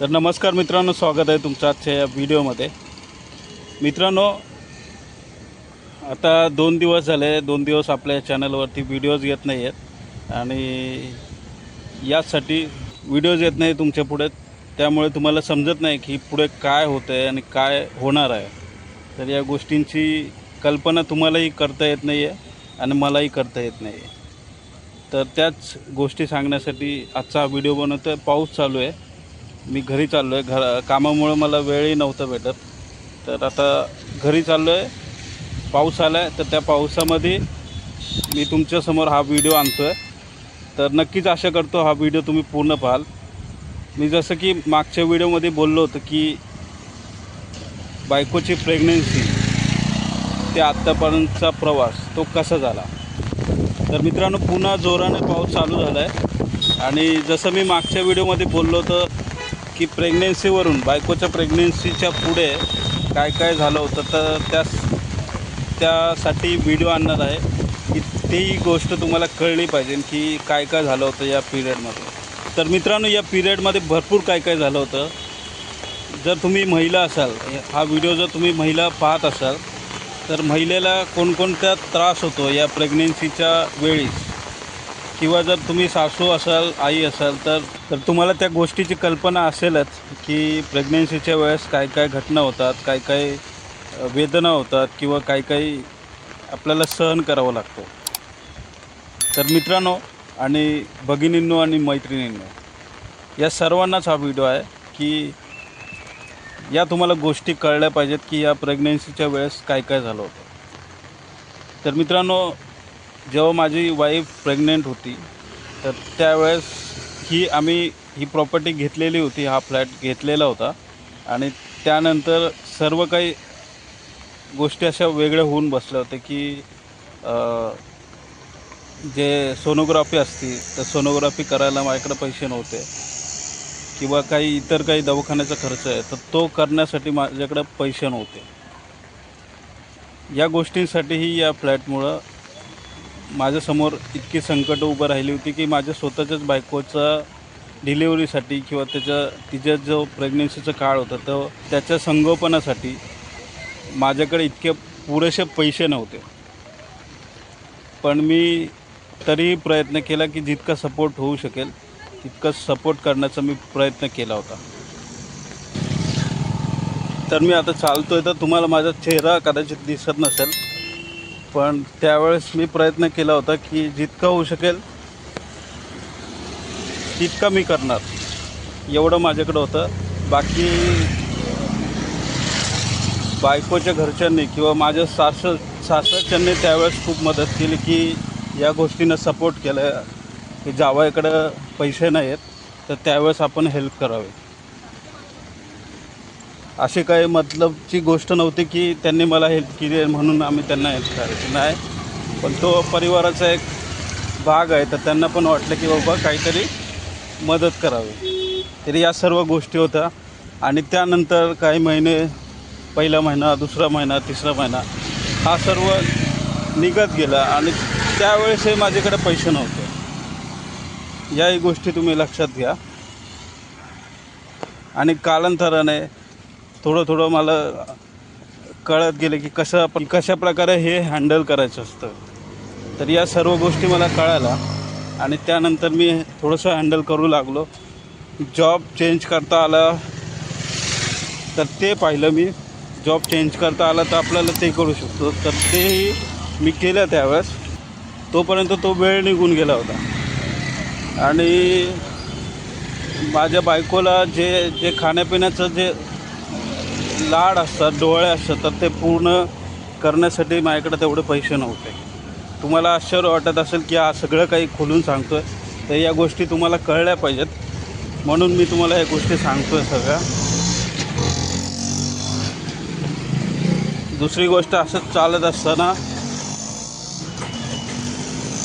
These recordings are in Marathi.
तर नमस्कार मित्रांनो स्वागत आहे तुमचं आजच्या या व्हिडिओमध्ये. मित्रांनो आता दोन दिवस झाले दोन दिवस आपल्या चॅनलवरती व्हिडिओज येत नाही आहेत आणि यासाठी व्हिडिओज येत नाही तुमच्यापुढे. त्यामुळे तुम्हाला समजत नाही की पुढे काय होतं आहे आणि काय होणार आहे. तर या गोष्टींची कल्पना तुम्हालाही करता येत नाही आहे आणि मलाही करता येत नाही आहे तर त्याच गोष्टी सांगण्यासाठी आजचा व्हिडिओ बनवतो आहे पाऊस चालू आहे. मी घरी चाललो आहे घर कामामुळं मला वेळही नव्हतं भेटत. तर आता घरी चाललो आहे पाऊस आला आहे तर त्या पावसामध्ये मी तुमच्यासमोर हा व्हिडिओ आणतो आहे तर नक्कीच आशा करतो हा व्हिडिओ तुम्ही पूर्ण पाहाल. मी जसं की मागच्या व्हिडिओमध्ये बोललो होतं की बायकोची प्रेग्नेन्सी ते आत्तापर्यंतचा प्रवास तो कसा झाला? तर मित्रांनो पुन्हा जोराने पाऊस चालू झाला आहे आणि जसं मी मागच्या व्हिडिओमध्ये बोललो होतं की प्रेग्नेन्सीवरून बायकोच्या प्रेग्नेन्सीच्या पुढे काय काय झालं होतं तर त्या त्यासाठी व्हिडिओ आणणार आहे. की ती गोष्ट तुम्हाला कळली पाहिजे की काय काय झालं होतं या पिरियडमध्ये तर मित्रांनो या पिरियडमध्ये भरपूर काय काय झालं होतं. जर तुम्ही महिला असाल हा व्हिडिओ जर तुम्ही महिला पाहत असाल तर महिलेला कोणकोणता त्रास होतो या प्रेग्नेन्सीच्या वेळीस? किंवा जर तुम्ही सासू असाल आई असाल तर तर तुम्हाला त्या गोष्टीची कल्पना असेलच की प्रेग्नन्सीच्या वेळेस काय काय घटना होतात काय काय वेदना होतात किंवा काय काही आपल्याला सहन करावं लागतो. तर मित्रांनो आणि भगिनींनो आणि मैत्रिणींनो या सर्वांनाच हा व्हिडिओ आहे की या तुम्हाला गोष्टी कळल्या पाहिजेत की या प्रेग्नन्सीच्या वेळेस काय काय झालं होतं. तर मित्रांनो जेव्हा माझी वाईफ प्रेग्नेंट होती तर त्यावेळेस ही आम्ही ही प्रॉपर्टी घेतलेली होती हा फ्लॅट घेतलेला होता. आणि त्यानंतर सर्व काही गोष्टी अशा वेगळ्या होऊन बसल्या होत्या की जे सोनोग्राफी असती तर सोनोग्राफी करायला माझ्याकडे पैसे नव्हते. किंवा काही इतर काही दवाखान्याचा खर्च आहे तर तो करण्यासाठी माझ्याकडे पैसे नव्हते. या गोष्टींसाठीही या फ्लॅटमुळं माझ्यासमोर इतकी संकट उभं राहिली होती की माझ्या स्वतःच्याच बायकोचा डिलिव्हरीसाठी किंवा त्याच्या तिच्या जो प्रेग्नन्सीचा काळ होता तो त्याच्या संगोपनासाठी माझ्याकडे इतके पुरेसे पैसे नव्हते. पण मी तरीही प्रयत्न केला की जितका सपोर्ट होऊ शकेल तितका सपोर्ट करण्याचा मी प्रयत्न केला होता. तर मी आता चालतो आहे तर तुम्हाला माझा चेहरा कदाचित दिसत नसेल. पण त्यावेळेस मी प्रयत्न केला होता की जितकं होऊ शकेल तितकं मी करणार. एवढं माझ्याकडं होतं. बाकी बायकोच्या घरच्यांनी किंवा माझ्या सास सासरच्यांनी त्यावेळेस खूप मदत केली की या गोष्टीनं सपोर्ट केलं की जावायकडं पैसे नाही आहेत तर त्यावेळेस आपण हेल्प करावी. अशी काही मतलबची गोष्ट नव्हती की त्यांनी मला हेल्प केली आहे म्हणून आम्ही त्यांना हेल्प करायची नाही. पण तो परिवाराचा एक भाग आहे तर त्यांना पण वाटलं की बाबा काहीतरी मदत करावी. तरी या सर्व गोष्टी होत्या आणि त्यानंतर काही महिने पहिला महिना दुसरा महिना तिसरा महिना हा सर्व निघत गेला आणि त्यावेळेसही माझ्याकडे पैसे नव्हते. याही गोष्टी तुम्ही लक्षात घ्या. आणि कालांतराने थोडं थोडं मला कळत गेलं की कसं आपण कशा प्रकारे हे हँडल करायचं असतं. तर या सर्व गोष्टी मला कळाल्या आणि त्यानंतर मी थोडंसं हँडल करू लागलो. जॉब चेंज करता आला. तर ते पाहिलं मी. जॉब चेंज करता आला तर आपल्याला ते करू शकतो. तर तेही मी केलं त्यावेळेस. तोपर्यंत तो वेळ निघून गेला होता. आणि माझ्या बायकोला जे जे खाण्यापिण्याचं जे लाड असतात डोळे असतात तर ते पूर्ण करण्यासाठी माझ्याकडे तेवढे पैसे नव्हते. तुम्हाला आश्चर्य वाटत असेल की हा सगळं काही खोलून सांगतो आहे तर या गोष्टी तुम्हाला कळल्या पाहिजेत. म्हणून मी तुम्हाला या गोष्टी सांगतो आहे सगळ्या. दुसरी गोष्ट असंच चालत असताना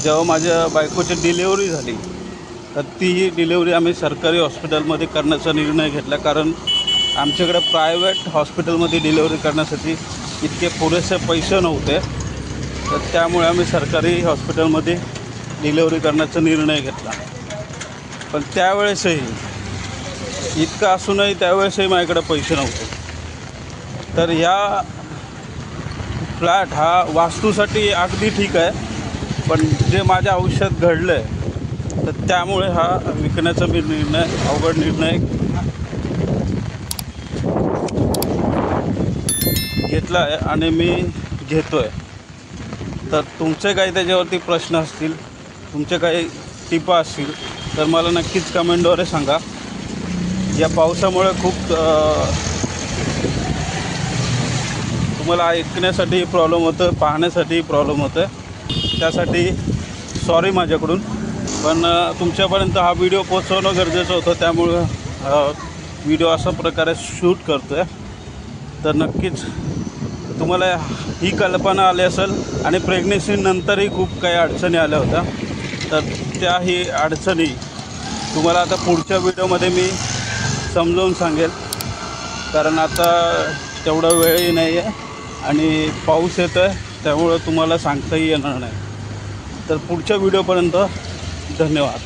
जेव्हा माझ्या बायकोची डिलेवरी झाली तर तीही डिलेवरी आम्ही सरकारी हॉस्पिटलमध्ये करण्याचा निर्णय घेतला. कारण आमच्याकडे प्रायव्हेट हॉस्पिटलमध्ये डिलेवरी करण्यासाठी इतके पुरेसे पैसे नव्हते. तर त्यामुळे आम्ही सरकारी हॉस्पिटलमध्ये डिलेवरी करण्याचा निर्णय घेतला. पण त्यावेळेसही इतकं असूनही त्यावेळेसही माझ्याकडे पैसे नव्हते. तर ह्या फ्लॅट हा वास्तूसाठी अगदी ठीक आहे. पण जे माझ्या आयुष्यात घडलं आहे तर त्यामुळे हा विकण्याचा मी निर्णय अवघड निर्णय घेतला आहे आणि मी घेतो आहे तर तुमचे काही त्याच्यावरती प्रश्न असतील तुमचे काही टिपा असतील तर मला नक्कीच कमेंटद्वारे सांगा. या पावसामुळे खूप तुम्हाला ऐकण्यासाठी प्रॉब्लेम होतं पाहण्यासाठी प्रॉब्लेम होतं त्यासाठी सॉरी माझ्याकडून पण तुमच्यापर्यंत हा व्हिडिओ पोचवणं गरजेचं होतं. त्यामुळं व्हिडिओ अशा प्रकारे शूट करतो आहे तर नक्कीच तुम्हाला ही कल्पना आली असेल आणि प्रेग्नेन्सीनंतरही खूप काही अडचणी आल्या होत्या. तर त्याही अडचणी तुम्हाला आता पुढच्या व्हिडिओमध्ये मी समजावून सांगेल. कारण आता तेवढा वेळही नाही आहे आणि पाऊस येतो आहे त्यामुळं तुम्हाला सांगताही येणार नाही. तर पुढच्या व्हिडिओपर्यंत धन्यवाद.